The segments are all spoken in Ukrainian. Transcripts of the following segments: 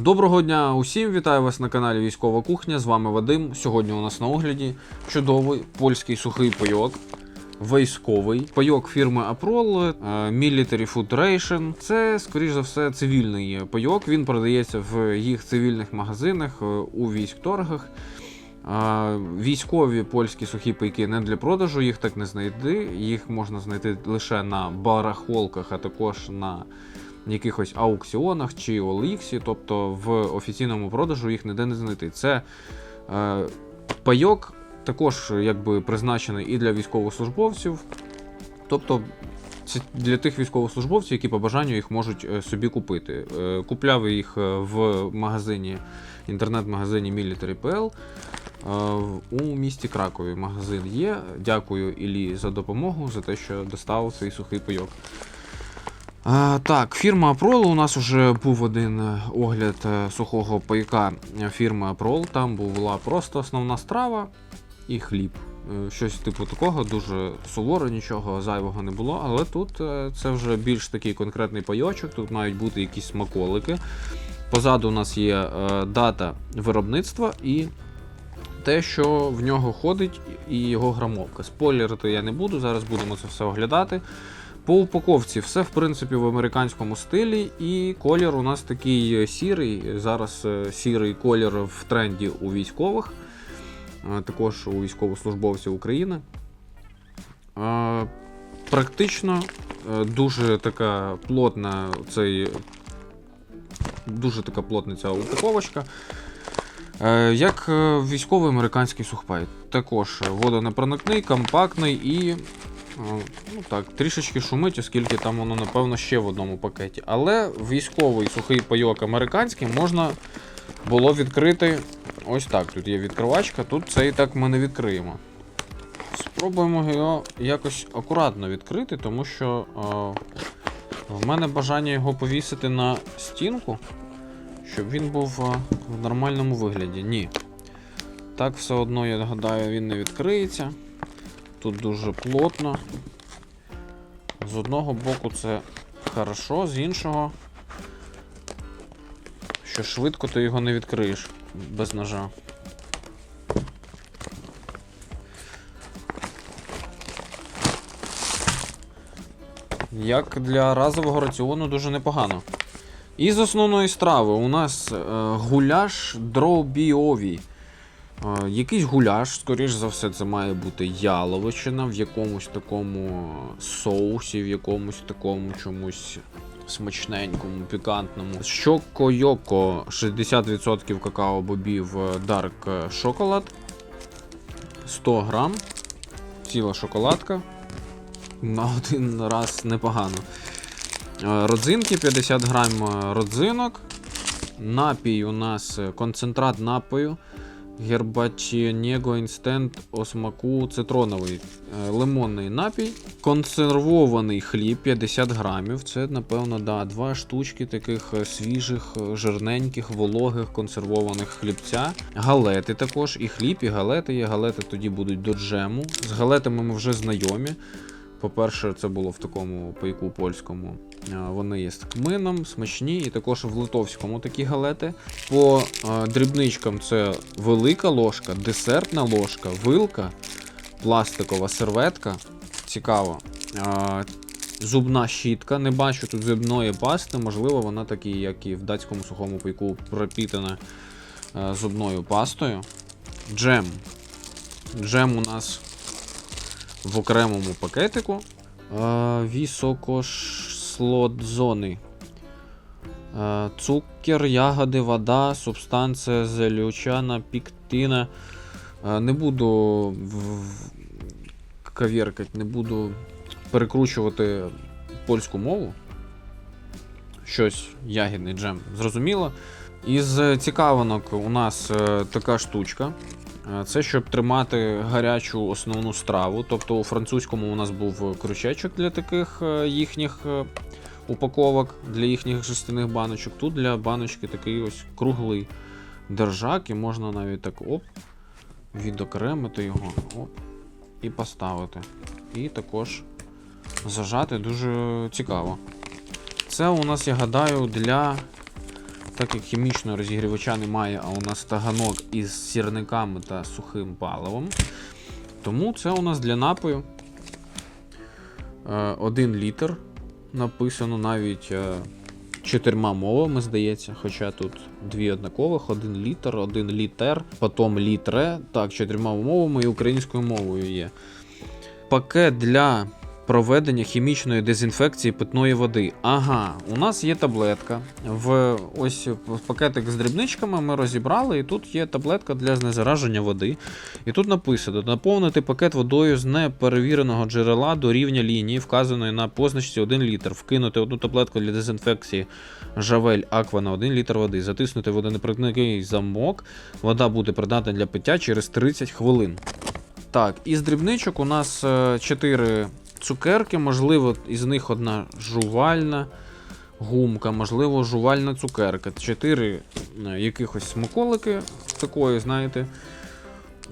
Доброго дня усім, вітаю вас на каналі Військова Кухня. З вами Вадим. Сьогодні у нас на огляді чудовий польський сухий пайок. Військовий пайок фірми Aprol е, Military Food Ration. Це, скоріш за все, цивільний пайок. Він продається в їх цивільних магазинах е, у військторгах. Військові польські сухі пайки не для продажу, їх так не знайти. Їх можна знайти лише на барахолках, а також на якихось аукціонах чи OLX, тобто в офіційному продажу їх ніде не знайти. Це е, пайок також якби призначений і для військовослужбовців, тобто це для тих військовослужбовців, які по бажанню їх можуть е, собі купити. Е, Купляв їх е, в магазині, інтернет-магазині Military.pl. У місті Кракові магазин є. Дякую Іллі за допомогу, за те, що доставив цей сухий пайок. Так, фірма Aprol. У нас вже був один е, огляд е, сухого пайка фірми Aprol. Там була просто основна страва і хліб. Е, Щось типу такого, дуже суворо, нічого зайвого не було. Але тут це вже більш такий конкретний пайочок, тут мають бути якісь смаколики. Позаду у нас є дата виробництва і те, що в нього ходить, і його грамовка. Спойлерити я не буду, зараз будемо це все оглядати. По упаковці все в принципі в американському стилі, і колір у нас такий е, сірий. Зараз е, сірий колір в тренді у військових, е, також у військовослужбовців України. Практично дуже така плотна цей. Дуже така плотна ця упаковочка. Як військовий американський сухпай. Також водонепроникний, компактний і ну так, трішечки шумить, оскільки там воно, напевно, ще в одному пакеті. Але військовий сухий пайок американський можна було відкрити ось так. Тут є відкривачка, тут цей так ми не відкриємо. Спробуємо його якось акуратно відкрити, тому що е, в мене бажання його повісити на стінку, щоб він був е, в нормальному вигляді. Ні. Так все одно, я гадаю, він не відкриється. Тут дуже плотно. З одного боку це хорошо, з іншого. Що швидко ти його не відкриєш без ножа. Як для разового раціону дуже непогано. Із основної страви у нас е, гуляш дробіові. Якийсь гуляш, скоріш за все, це має бути яловичина в якомусь такому соусі, в якомусь такому чомусь смачненькому, пікантному. Щоко-йоко 60% какао-бобів е, Dark Chocolate. 100 грам. Ціла шоколадка. На один раз непогано. Е, Родзинки 50 грам е, родзинок. Напій у нас концентрат напою. Гербачіnego інстент осмаку цитроновий е, лимонний напій. Консервований хліб 50 грамів. Це, напевно, да, два штучки таких е, свіжих, е, жирненьких, вологих консервованих хлібця. Галети також, і хліб, і галети є. Галети тоді будуть до джему. З галетами ми вже знайомі. По-перше, це було в такому пайку польському. Е, Вони є з кмином, смачні, і також в литовському такі галети. По е, дрібничкам це велика ложка, десертна ложка, вилка, пластикова серветка. Цікаво. Е, Зубна щітка. Не бачу тут зубної пасти, можливо, вона такі, як і в датському сухому пайку, пропітана зубною пастою. Джем. Джем у нас в окремому пакетику. Е, Вісокошлодзони. Е, Цукер, ягоди, вода, субстанція зелючана, піктина. Е, Не буду кавіркать, не буду перекручувати польську мову. Щось ягідний джем, зрозуміло. Із цікавинок у нас е, така штучка. Е, Це щоб тримати гарячу основну страву. Тобто у французькому у нас був крючечок для таких е, їхніх е, упаковок, для їхніх жестяних баночок. Тут для баночки такий ось круглий держак, і можна навіть так оп, відокремити його оп, і поставити. І також зажати дуже цікаво. Це у нас, я гадаю, для так як хімічного розігрівача немає, а у нас таганок із сірниками та сухим паливом. Тому це у нас для напою е, 1 літр. Написано навіть е, чотирма мовами, здається, хоча тут дві однакових, один літр, один літер, потім літре, так, чотирма мовами і українською мовою є. Пакет для проведення хімічної дезінфекції питної води. Ага, у нас є таблетка. В ось пакетик з дрібничками ми розібрали, і тут є таблетка для знезараження води. І тут написано: наповнити пакет водою з неперевіреного джерела до рівня лінії, вказаної на позначці 1 літр, вкинути одну таблетку для дезінфекції Жавель Аква на 1 літр води, затиснути водонепроникний замок. Вода буде придатна для пиття через 30 хвилин. Так, із дрібничок у нас 4 цукерки, можливо, із них одна жувальна гумка, можливо, жувальна цукерка. 4 якихось смаколики такої, знаєте.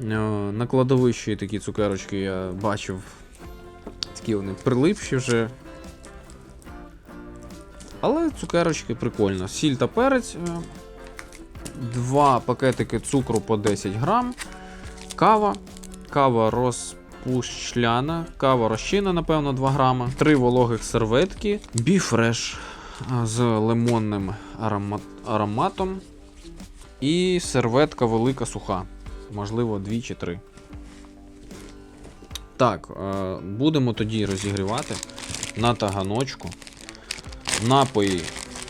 е, На кладовищі такі цукерочки я бачив. Такі вони прилипші вже. Але цукерочки прикольно. Сіль та перець. е, Два пакетики цукру по 10 грам. Кава. Кава розпушляна. Кава розчинна, напевно, 2 грама. Три вологих серветки. Біфреш з лимонним аромат, ароматом. І серветка велика суха. Можливо, 2 чи 3. Так, е, будемо тоді розігрівати на таганочку. Напої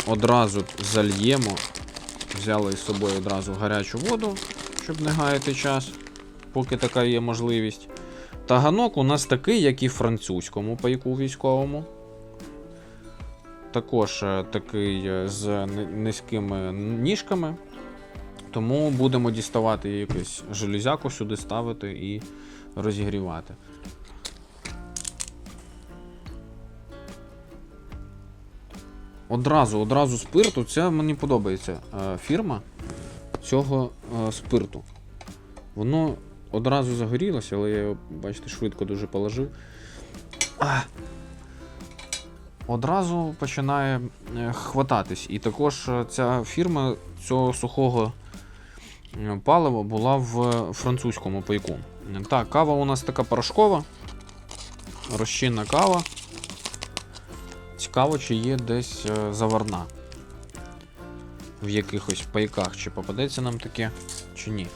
одразу зальємо. Взяли з собою одразу гарячу воду, щоб не гаяти час, поки така є можливість. Таганок у нас такий, як і в французькому пайку військовому. Також е, такий е, з низькими ніжками. Тому будемо діставати якусь железяку сюди ставити і розігрівати. Одразу, одразу спирту. Це мені подобається е, фірма цього спирту. Воно одразу загорілося, але я його, бачите, швидко дуже положив. А! Одразу починає е, хвататись. І також е, ця фірма цього сухого е, палива була в французькому пайку. Так, кава у нас така порошкова, розчинна кава. Цікаво, чи є десь заварна. В якихось пайках, чи попадеться нам таке, чи ні.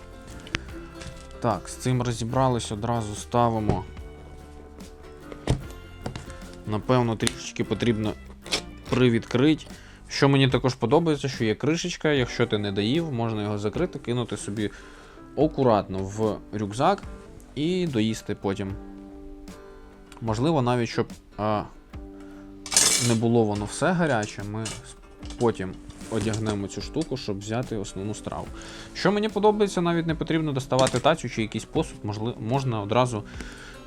Так, з цим розібрались, одразу ставимо. Напевно, трішечки потрібно привідкрити. Що мені також подобається, що є кришечка, якщо ти не доїв, можна його закрити, кинути собі акуратно в рюкзак і доїсти потім. Можливо, навіть щоб а, не було воно все гаряче, ми потім одягнемо цю штуку, щоб взяти основну страву. Що мені подобається, навіть не потрібно доставати тацю чи якийсь посуд, можливо, можна одразу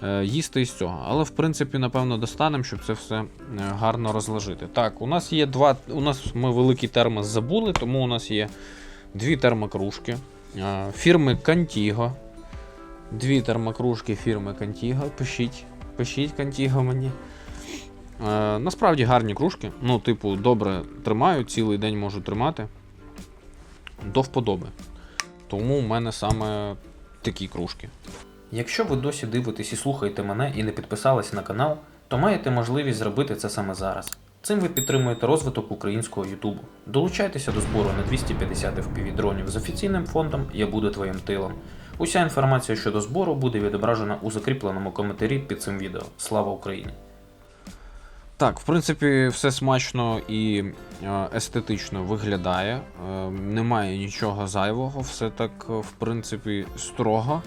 е, їсти із цього. Але в принципі, напевно, достанемо, щоб це все е, гарно розложити. Так, у нас є два. У нас ми великий термос забули, тому у нас є дві термокружки е, фірми Contigo. Дві термокружки фірми Contigo. Пишіть, пишіть Contigo мені. Е, насправді гарні кружки. Ну, типу, добре тримають, цілий день можу тримати. До вподоби. Тому в мене саме такі кружки. Якщо ви досі дивитесь і слухаєте мене і не підписались на канал, то маєте можливість зробити це саме зараз. Цим ви підтримуєте розвиток українського Ютубу. Долучайтеся до збору на 250 FPV дронів з офіційним фондом Я буду твоїм тилом. Уся інформація щодо збору буде відображена у закріпленому коментарі під цим відео. Слава Україні! Так, в принципі, все смачно і е, естетично виглядає. Е, немає нічого зайвого, все так, е, в принципі, строго.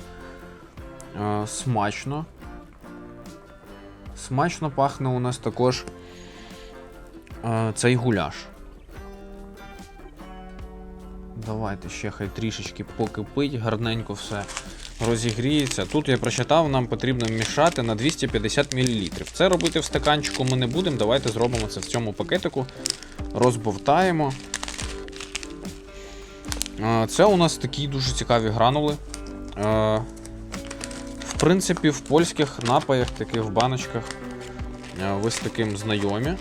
Смачно. Смачно пахне у нас також цей гуляш. Давайте ще хай трішечки покипить, гарненько все розігріється. Тут я прочитав, нам потрібно мішати на 250 мл. Це робити в стаканчику ми не будемо. Давайте зробимо це в цьому пакетику. Розбовтаємо. Е, Це у нас такі дуже цікаві гранули. Е, В принципі, в польських напоях, таких в баночках, е, ви з таким знайомі.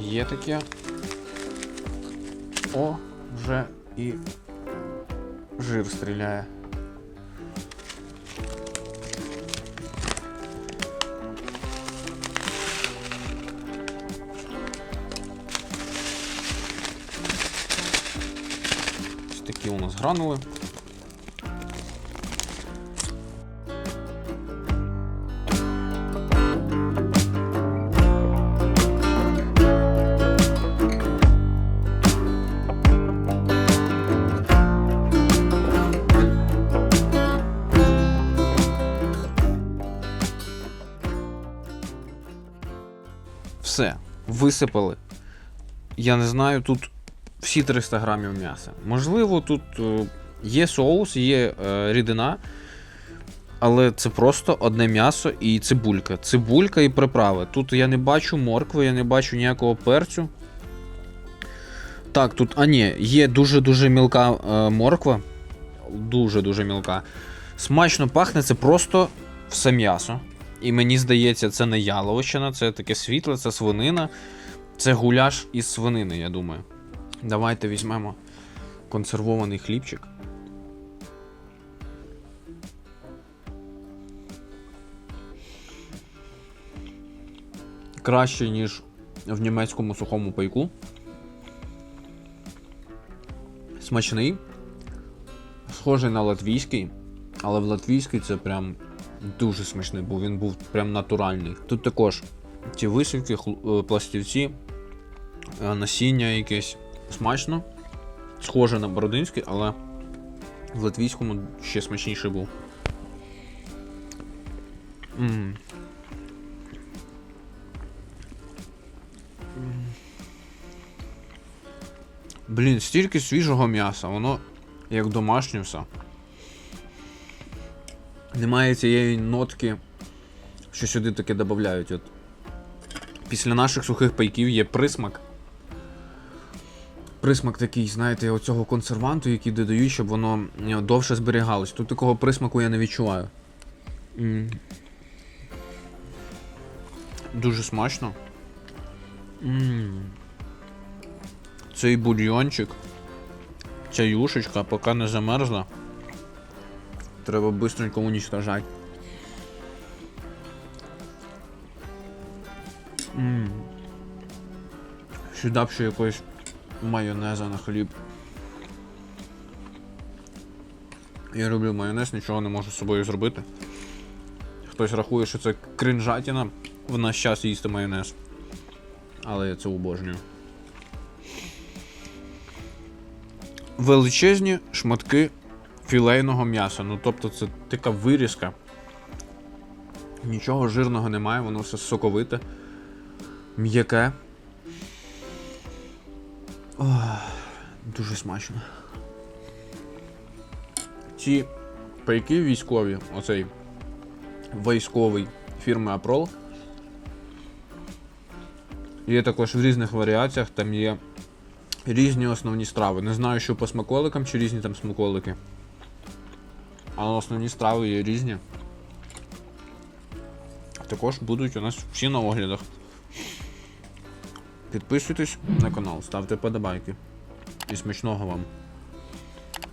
Є таке. О, вже і жир стріляє. Такі у нас гранули. Все, висипали. Я не знаю, тут всі 300 грамів м'яса. Можливо, тут е, є соус, є е, рідина, але це просто одне м'ясо і цибулька. Цибулька і приправи. Тут я не бачу моркви, я не бачу ніякого перцю. Так, тут, а ні, є дуже-дуже мілка е, морква. Дуже-дуже мілка. Смачно пахне, це просто все м'ясо. І мені здається, це не яловичина, це таке світле, це свинина. Це гуляш із свинини, я думаю. Давайте візьмемо консервований хлібчик. Краще, ніж в німецькому сухому пайку. Смачний. Схожий на латвійський, але в латвійський це прям дуже смачний, бо він був прям натуральний. Тут також ті висівки, е, пластівці, е, насіння якесь смачно. Схоже на бородинський, але в латвійському ще смачніший був. М. М. Блін, стільки свіжого м'яса, воно як домашнє все. Немає цієї нотки, що сюди таке додають. От. Після наших сухих пайків є присмак. Присмак такий, знаєте, оцього консерванту, який додають, щоб воно е, довше зберігалось. Тут такого присмаку я не відчуваю. М. Дуже смачно. М. Цей бульйончик. Ця юшечка, поки не замерзла. Треба быстренько уничтожать. М. Сюди б ще якогось майонеза на хліб. Я люблю майонез, нічого не можу з собою зробити. Хтось рахує, що це кринжатіна в наш час їсти майонез. Але я це обожнюю. Величезні шматки філейного м'яса. Ну тобто це така вирізка. Нічого жирного немає, воно все соковите, м'яке. Дуже смачно. Ці пайки військові, оцей військовий фірми Aprol. Є також в різних варіаціях, там є різні основні страви. Не знаю, що по смаколикам чи різні там смаколики. Але основні страви є різні. Також будуть у нас всі на оглядах. Підписуйтесь на канал, ставте подобайки. І смачного вам.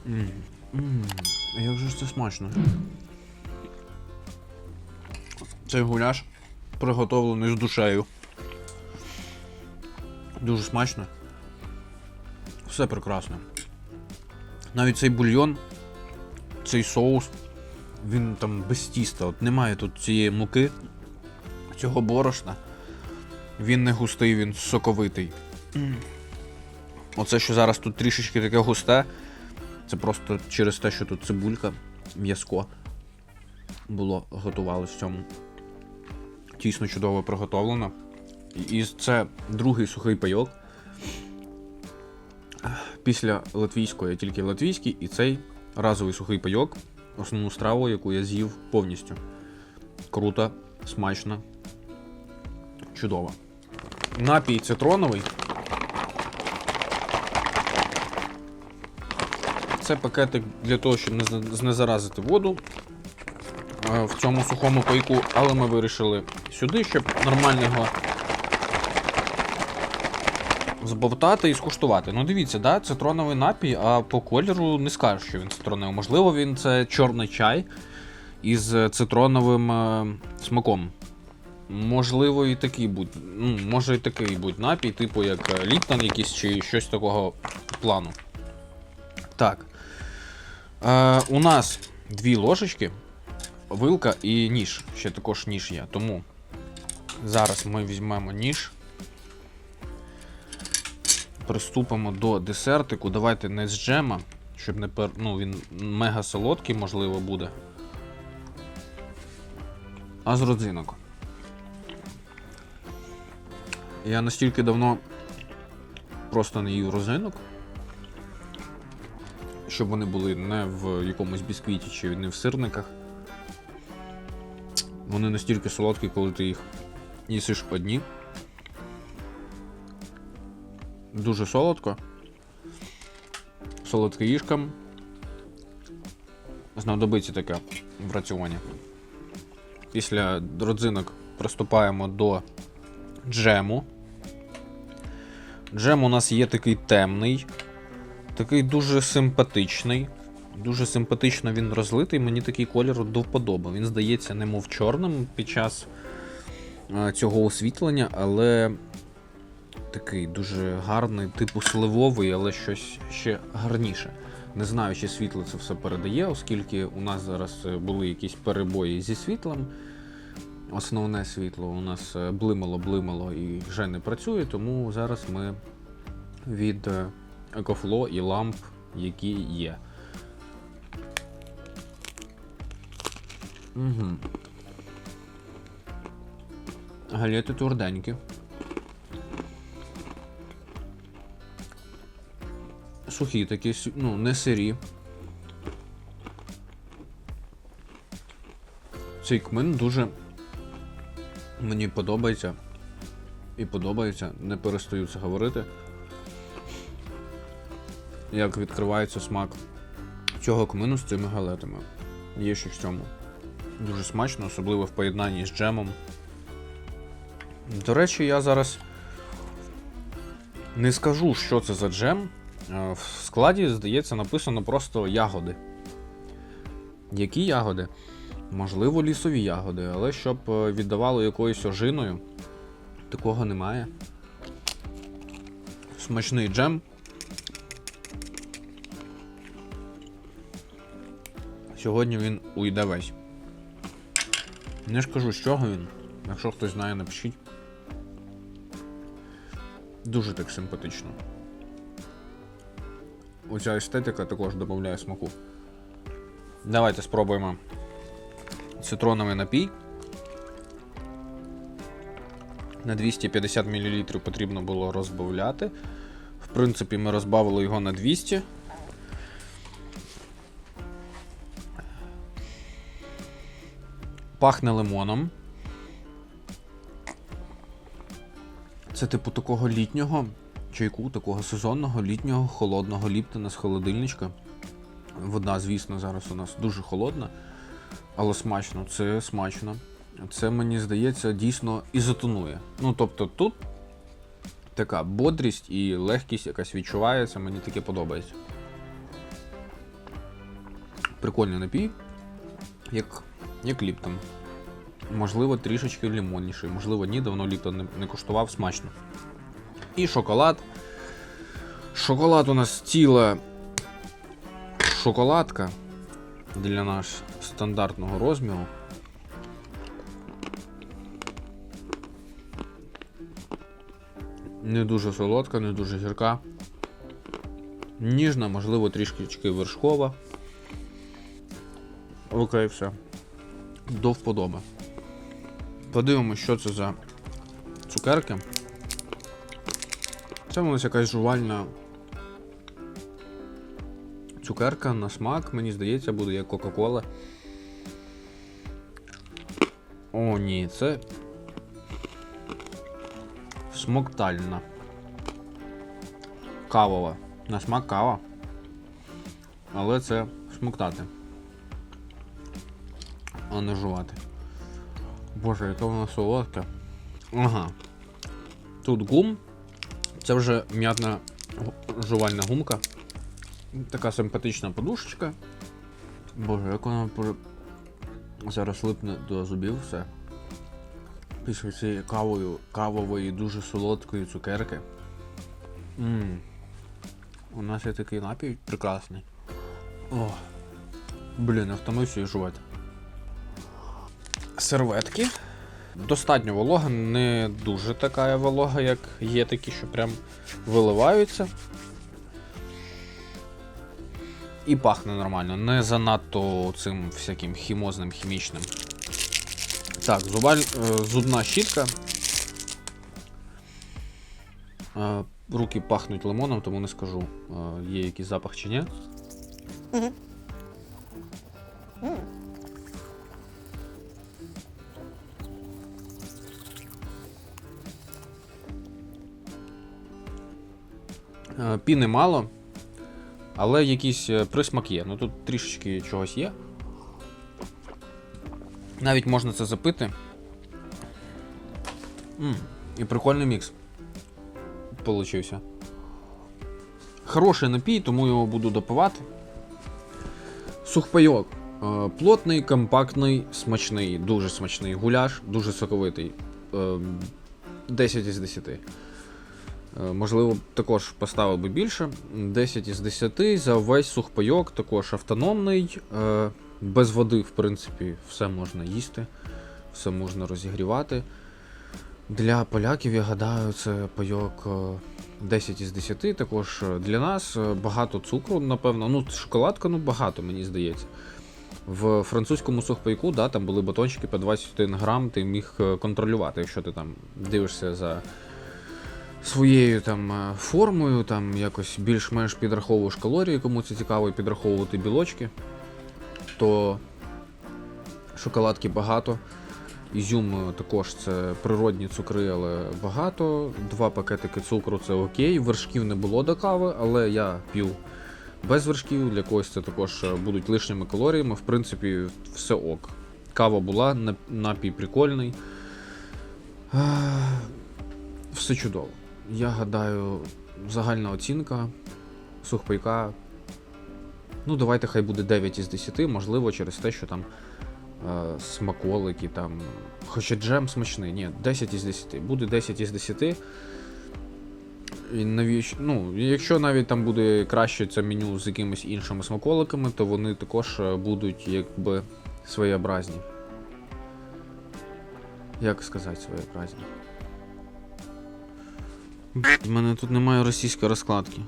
Мм. Мм. Як же ж це смачно? Цей гуляш приготовлений з душею. Дуже смачно. Все прекрасно. Навіть цей бульйон, цей соус, він там без тіста. От немає тут цієї муки, цього борошна. Він не густий, він соковитий. Оце, що зараз тут трішечки таке густе, це просто через те, що тут цибулька, м'язко було готувалось в цьому. Тісно чудово приготовлено. І це другий сухий пайок. Після латвійського я тільки латвійський, і цей разовий сухий пайок, основну страву, яку я з'їв повністю. Круто, смачно, чудово. Напій цитроновий. Це пакетик для того, щоб знезаразити воду е, в цьому сухому пайку, але ми вирішили сюди, щоб нормально його збовтати і скуштувати. Ну дивіться, да, цитроновий напій, а по кольору не скажеш, що він цитроновий. Можливо, він це чорний чай із цитроновим е, смаком. Можливо, і такий будь. Ну, може і такий будь напій, типу як е, Ліптон якийсь чи щось такого плану. Так. Е, у нас дві ложечки, вилка і ніж. Ще також ніж є. Тому зараз ми візьмемо ніж. Приступимо до десертику. Давайте не з джема, щоб не пер... ну, він мега солодкий, можливо, буде. А з родзинок. Я настільки давно просто не їв розинок, щоб вони були не в якомусь бісквіті чи не в сирниках. Вони настільки солодкі, коли ти їх їсиш одні. Дуже солодко. Солодкоїжкам. Знадобиться таке в раціоні. Після родзинок приступаємо до джему. Джем у нас є такий темний, такий дуже симпатичний. Дуже симпатично він розлитий. Мені такий колір до вподоби. Він здається, немов чорним під час е, цього освітлення, але такий дуже гарний, типу сливовий, але щось ще гарніше. Не знаю, чи світло це все передає, оскільки у нас зараз е, були якісь перебої зі світлом. Основне світло у нас е, блимало, блимало і вже не працює, тому зараз ми від е, EcoFlow і ламп, які є. Угу. Галети тверденькі. Сухі такі, ну, не сирі. Цей кмин дуже мені подобається. І подобається, не перестаю це говорити. Як відкривається смак цього кмину з цими галетами. Є щось в цьому. Дуже смачно, особливо в поєднанні з джемом. До речі, я зараз не скажу, що це за джем. Е, В складі, здається, написано просто ягоди. Які ягоди? Можливо, лісові ягоди, але щоб е, віддавало якоюсь ожиною, такого немає. Смачний джем. Сьогодні він уйде весь. Не ж кажу, з чого він. Якщо хтось знає, напишіть. Дуже так симпатично. Оця естетика також додає смаку. Давайте спробуємо цитроновий напій. На 250 мл потрібно було розбавляти. В принципі, ми розбавили його на 200. Пахне лимоном. Це типу такого літнього чайку, такого сезонного, літнього, холодного ліптона з холодильничка. Вода, звісно, зараз у нас дуже холодна, але смачно, це смачно. Це, мені здається, дійсно ізотонує. Ну, тобто тут така бодрість і легкість якась відчувається, мені таке подобається. Прикольний напій, як, як ліптон. Можливо, трішечки лимонніший, можливо, ні, давно ліптон не, не коштував смачно. І шоколад. Шоколад у нас ціла шоколадка для наш стандартного розміру. Не дуже солодка, не дуже гірка. Ніжна, можливо, трішки вершкова. Окей, все. До вподоби. Подивимось, що це за цукерки. Це у нас якась жувальна цукерка на смак, мені здається, буде як Кока-Кола. О, ні, це смоктальна. Кавова. На смак кава. Але це смоктати. А не жувати. Боже, яка вона солодка. Ага. Тут гум. Це вже м'ятна жувальна гумка. Така симпатична подушечка. Боже, як вона при- зараз липне до зубів все. Після цієї кавою, кавової, дуже солодкої цукерки. Ммм. У нас є такий напій прекрасний. О. Блін, я втомився і жувати. Серветки. Достатньо волога, не дуже така волога, як є такі, що прям виливаються. І пахне нормально, не занадто цим всяким хімозним, хімічним. Так, зубаль, е, зубна щітка. Е, Руки пахнуть лимоном, тому не скажу, е, є якийсь запах чи ні. Е, Піни мало, але якийсь е, присмак є. Ну тут трішечки чогось є. Навіть можна це запити. м і прикольний мікс. Получився. Хороший напій, тому його буду допивати. Сухпайок. Е, Плотний, компактний, смачний, дуже смачний гуляш, дуже соковитий. Е, 10 із 10. Е, Можливо, також поставив би більше. 10 із 10 за весь сухпайок, також автономний. е, Без води, в принципі, все можна їсти, все можна розігрівати. Для поляків, я гадаю, це пайок е, 10 із 10. Також е, для нас е, багато цукру, напевно. Ну, шоколадка, ну багато, мені здається. В французькому сухпайку, да, там були батончики по 21 грам, ти міг е, контролювати, якщо ти там дивишся за своєю там е, формою, там якось більш-менш підраховуєш калорії, кому це цікаво, підраховувати білочки, то шоколадки багато. Ізюм також це природні цукри, але багато. Два пакетики цукру це окей. Вершків не було до кави, але я п'ю без вершків. Для когось це також е, будуть лишніми калоріями. В принципі, все ок. Кава була, напій прикольний. Е, Все чудово. Я гадаю, загальна оцінка сухпайка. Ну, давайте хай буде 9 із 10, можливо, через те, що там е, смаколики, там. Хоча джем смачний. Ні, 10 із 10. Буде 10 із 10. І навіщо, ну, якщо навіть там буде краще це меню з якимись іншими смаколиками, то вони також е, будуть якби своєобразні. Як сказати своєобразні? У мене тут немає російської розкладки.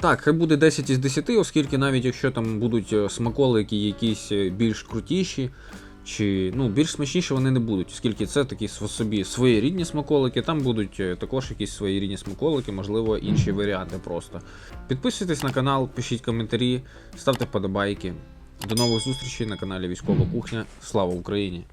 Так, хай буде 10 із 10, оскільки навіть якщо там будуть е, смаколики якісь е, більш крутіші, чи ну, більш смачніші вони не будуть, оскільки це такі собі своєрідні смаколики, там будуть е, також якісь своєрідні смаколики, можливо, інші варіанти просто. Підписуйтесь на канал, пишіть коментарі, ставте вподобайки. До нових зустрічей на каналі Військова Кухня. Слава Україні!